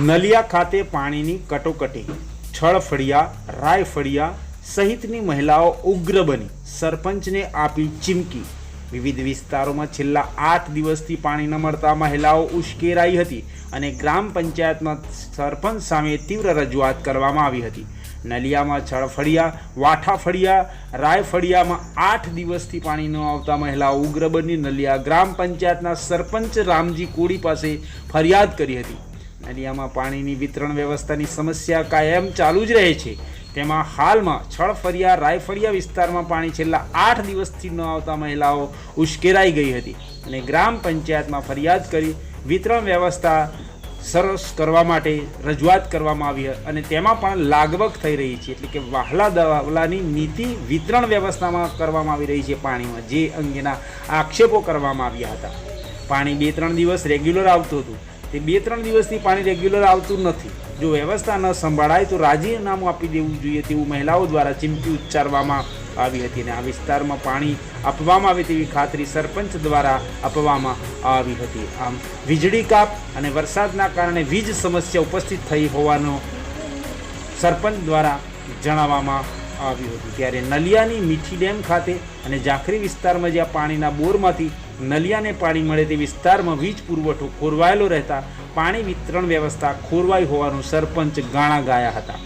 નલિયા ખાતે પાણીની કટોકટી છળફળિયા રાયફળિયા સહિતની મહિલાઓ ઉગ્ર બની. સરપંચને આપી ચીમકી. વિવિધ વિસ્તારોમાં છેલ્લા આઠ દિવસથી પાણી ન મળતા મહિલાઓ ઉશ્કેરાઈ હતી અને ગ્રામ પંચાયતમાં સરપંચ સામે તીવ્ર રજૂઆત કરવામાં આવી હતી. નલિયામાં છળફળિયા વાઠાફળિયા રાયફળિયામાં આઠ દિવસથી પાણી ન આવતા મહિલાઓ ઉગ્ર બની નલિયા ગ્રામ પંચાયતના સરપંચ રામજી કોડી પાસે ફરિયાદ કરી હતી. નલિયામાં પાણીની વિતરણ વ્યવસ્થાની સમસ્યા કાયમ ચાલુ જ રહે છે. તેમાં હાલમાં છળફળિયા રાયફળિયા વિસ્તારમાં પાણી છેલ્લા આઠ દિવસથી ન આવતા મહિલાઓ ઉશ્કેરાઈ ગઈ હતી અને ગ્રામ પંચાયતમાં ફરિયાદ કરી વિતરણ વ્યવસ્થા સરસ કરવા માટે રજૂઆત કરવામાં આવી અને તેમાં પણ લાગવગ થઈ રહી છે. એટલે કે વહાલા દવાલાની નીતિ વિતરણ વ્યવસ્થામાં કરવામાં આવી રહી છે પાણીમાં, જે અંગેના આક્ષેપો કરવામાં આવ્યા હતા. પાણી બે ત્રણ દિવસ રેગ્યુલર આવતું હતું. તે બે ત્રણ દિવસથી પાણી રેગ્યુલર આવતું નથી. જો વ્યવસ્થા ન સંભાળાય તો રાજીનામું આપી દેવું જોઈએ તેવું મહિલાઓ દ્વારા ચીમકી ઉચ્ચારવામાં આવી હતી અને આ વિસ્તારમાં પાણી આપવામાં આવે તેવી ખાતરી સરપંચ દ્વારા આપવામાં આવી હતી. આમ વીજળી કાપ અને વરસાદના કારણે વીજ સમસ્યા ઉપસ્થિત થઈ હોવાનો સરપંચ દ્વારા જણાવવામાં આવ્યું હતું. ત્યારે નલિયાની મીઠી ડેમ ખાતે અને જાખરી વિસ્તારમાં જ્યાં પાણીના બોરમાંથી નલિયાને પાણી મળે તે વિસ્તારમાં વીજ પુરવઠો ખોરવાયેલો રહેતા પાણી વિતરણ વ્યવસ્થા ખોરવાઈ હોવાનું સરપંચ ગાણા ગાયા હતા.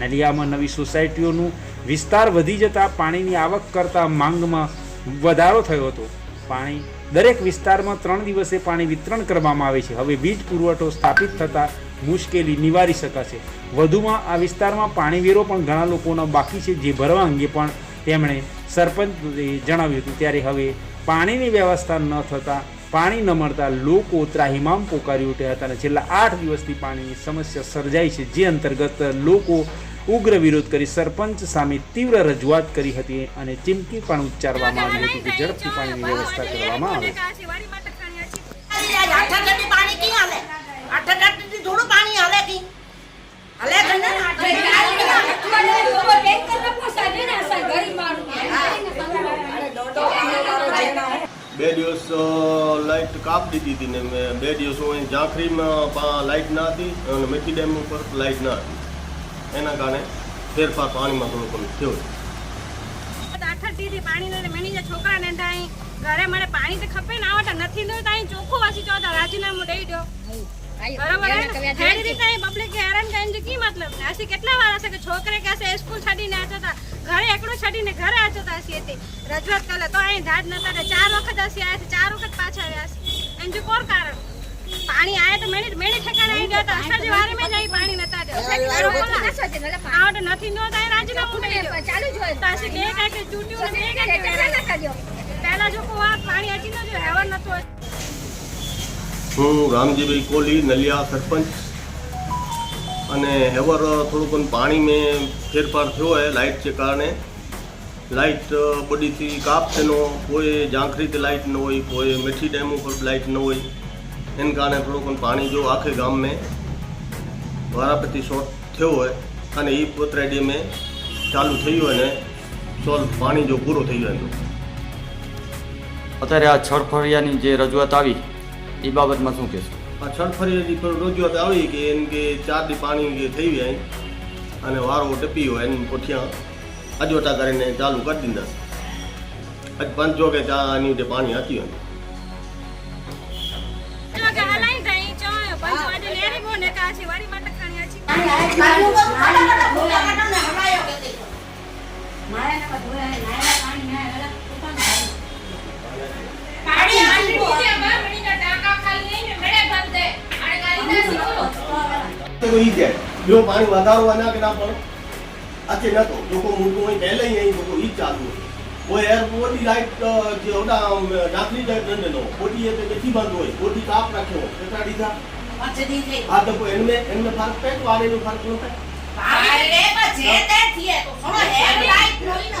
નલિયામાં નવી સોસાયટીઓનું વિસ્તાર વધી જતાં પાણીની આવક કરતાં માંગમાં વધારો થયો હતો. પાણી દરેક વિસ્તારમાં ત્રણ દિવસે પાણી વિતરણ કરવામાં આવે છે. હવે વીજ પુરવઠો સ્થાપિત થતાં મુશ્કેલી નિવારી શકાશે. વધુમાં આ વિસ્તારમાં પાણી વેરો પણ ઘણા લોકોના બાકી છે જે ભરવા અંગે પણ તેમણે સરપંચ જણાવ્યું હતું. ત્યારે હવે પાણીની વ્યવસ્થા ન થતાં પાણી ન મળતા લોકો ત્રાહિમામ પોકારી ઉઠ્યા હતા અને છેલ્લા આઠ દિવસથી પાણીની સમસ્યા સર્જાઈ છે જે અંતર્ગત લોકો ઉગ્ર વિરોધ કરી સરપંચ સામે તીવ્ર રજૂઆત કરી હતી અને ચીમકી પણ ઉચ્ચારવામાં આવી હતી કે ઝડપથી પાણીની વ્યવસ્થા કરવામાં આવે. પાણી હાલે? હાલે કી હાલે છે ને બે દિવસ લાઇટ કાપ દીધી હતી ને મેં બે દિવસ હું અહીં ઝાંખરીમાં પા- લાઇટ ના હતી અને મેથી ડેમ ઉપર લાઇટ ના હતી. એના કારણે ફેરફાર પાણીમાં થોડો ઘણો થયો છોકરાને ત્યાં ઘરે મને પાણી તો ખપે ને આવતા નથી તો ત્યાં ચોખ્ખું વાસી ચોથા રાજીનામું દઈ દો બરાબર public હેરાન કરીને જે કી મતલબ? ને કેટલા વાર હશે કે છોકરે કહેશે સ્કૂલ છાડીને તા ઘરે એકડું છડીને ઘરે આચો તા હશે તે રજૂઆત કરે તો અહીં ધાડ નતા ને ચાર વખત હશે આયા છે ચાર વખત પાછા આવ્યા છે. એનું જો કોણ કારણ? પાણી આયા તો મેણી મેણી ઠેકાણે અહીં ગયા તા અસરજી વારે મે જઈ પાણી નતા દે આવડે નથી નો તો અહીં રાજીનામું દઈ દો. તો તાસી બે કાકે ચૂટ્યું ને બે કાંઈક પહેલા જો કોઈ આ પાણી અચી ન જો હેવર નતો હું રામજીભાઈ કોલી નલિયા સરપંચ. અને હેવર થોડુંક પણ પાણી મેં ફેરફાર થયો હોય લાઇટ છે કારણે. લાઇટ બોડીથી કાપ નો કોઈ ઝાંખરીથી લાઇટ ન હોય, કોઈ મીઠી ડેમ ઉપર લાઇટ ન હોય. એને કારણે થોડુંક પાણી જો આખે ગામ મેં વારાપતિ શોર્ટ થયો હોય, અને એ પોતરેડી મેં ચાલુ થયું હોય ને સોલ્વ પાણી જો પૂરો થઈ ગયો અત્યારે આ છળફળિયાની જે રજૂઆત આવી એ બાબતમાં શું કહેશો? આ છડફરિયાની પર રજૂઆત આવી કે એમ કે ચાર દી પાણી કે થઈ જાય અને વારો ટપી હોય એને કોઠિયા અજવટા કરીને ચાલુ કરી દીધા. આજ પાંચ વાગે ચા આની રીતે પાણી હતી હોય તો એ જાય જો પાણી વધારો ના કે ના પણ આથી નતો લોકો મોટું હોય પહેલે અહીં લોકો ઈ જ ચાલુ કોઈ એર લાઈટ જે ઓડા રાખલી જાય દંડ નો બોડી એ નથી બંધ હોય. બોડી કાપ રાખ્યો પછડી થઈ આ તો કોઈ એમને એમને ફરક પડે તો આને ફરક ન પડે? પાણી રે જે તે થઈએ તો થોડો હેડ લાઈટ જોઈ ને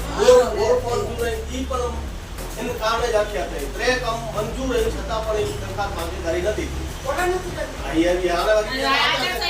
પાણી ગોળ પણ એ હાલ ઈ પણ કારણે જ આખ્યા થાય ત્રે કમ મંજૂર હોય છતાં પણ એ સરકાર ભાગીદારી નથી આ આવી યાર